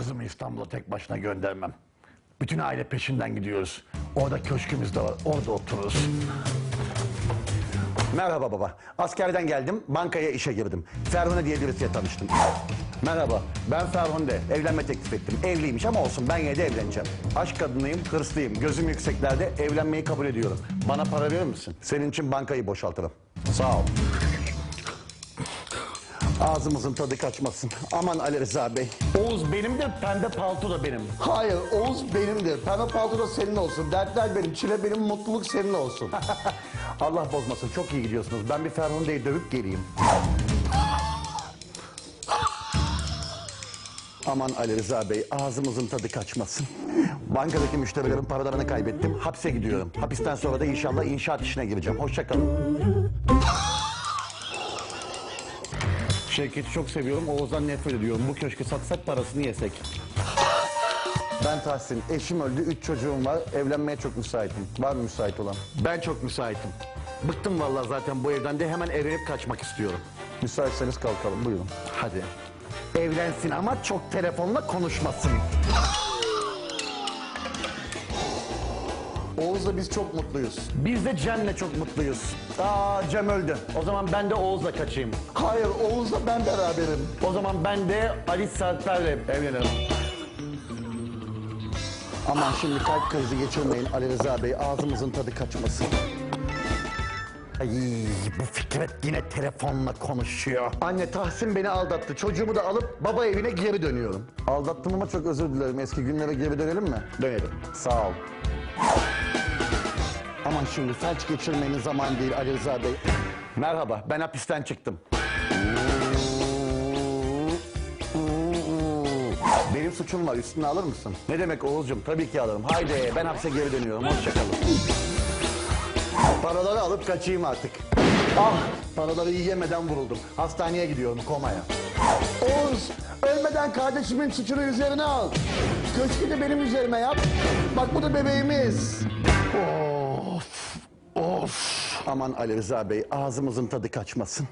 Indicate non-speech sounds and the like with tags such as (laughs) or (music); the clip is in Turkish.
Kızımı İstanbul'a tek başına göndermem. Bütün aile peşinden gidiyoruz. Orada köşkümüz de var. Orada otururuz. Merhaba baba. Askerden geldim, bankaya işe girdim. Ferhunde diye birisiyle tanıştım. Merhaba, ben Ferhunde. Evlenme teklif ettim. Evliymiş ama olsun ben yine de evleneceğim. Aşk kadınıyım, hırslıyım. Gözüm yükseklerde evlenmeyi kabul ediyorum. Bana para verir misin? Senin için bankayı boşaltırım. Sağ ol. Ağzımızın tadı kaçmasın. Aman Ali Rıza Bey. Oğuz benimdir, pembe palto da benim. Hayır Oğuz benimdir. Pembe palto da senin olsun. Dertler benim, çile benim, mutluluk senin olsun. (laughs) Allah bozmasın, çok iyi gidiyorsunuz. Ben bir Ferhunde'yi dövüp geleyim. Aman Ali Rıza Bey, ağzımızın tadı kaçmasın. Bankadaki müşterilerin paralarını kaybettim, hapse gidiyorum. Hapisten sonra da inşallah inşaat işine gireceğim. Hoşça kalın. Şevket'i çok seviyorum, Oğuz'dan nefret ediyorum. Bu köşkü satsak parasını yesek. Ben Tahsin, eşim öldü, üç çocuğum var. Evlenmeye çok müsaitim. Var mı müsait olan? Ben çok müsaitim. Bıktım vallahi zaten bu evden de hemen evlenip kaçmak istiyorum. Müsaitseniz kalkalım, buyurun. Hadi. Evlensin ama çok telefonla konuşmasın. Oğuz'la biz çok mutluyuz. Biz de Cem'le çok mutluyuz. Aa Cem öldü. O zaman ben de Oğuz'la kaçayım. Hayır Oğuz'la ben beraberim. O zaman ben de Ali Serper'le evlenirim. Aman şimdi kalp krizi geçirmeyin Ali Rıza Bey, ağzımızın tadı kaçmasın. Ay bu Fikret yine telefonla konuşuyor. Anne Tahsin beni aldattı. Çocuğumu da alıp baba evine geri dönüyorum. Aldattım ama çok özür dilerim. Eski günlere geri dönelim mi? Dönelim. Sağ ol. Aman şimdi felç geçirmenin zaman değil Ali Rıza Bey. Merhaba, ben hapisten çıktım. Benim suçum var, üstüne alır mısın? Ne demek Oğuzcuğum? Tabii ki alırım. Haydi, ben hapse geri dönüyorum. Hoşçakalın. Paraları alıp kaçayım artık. Ah, paraları yiyemeden vuruldum. Hastaneye gidiyorum, komaya. Oğuz ölmeden kardeşimin suçunu üzerine al. Köşkü de benim üzerime yap. Bak bu da bebeğimiz. Aman Ali Rıza Bey, ağzımızın tadı kaçmasın.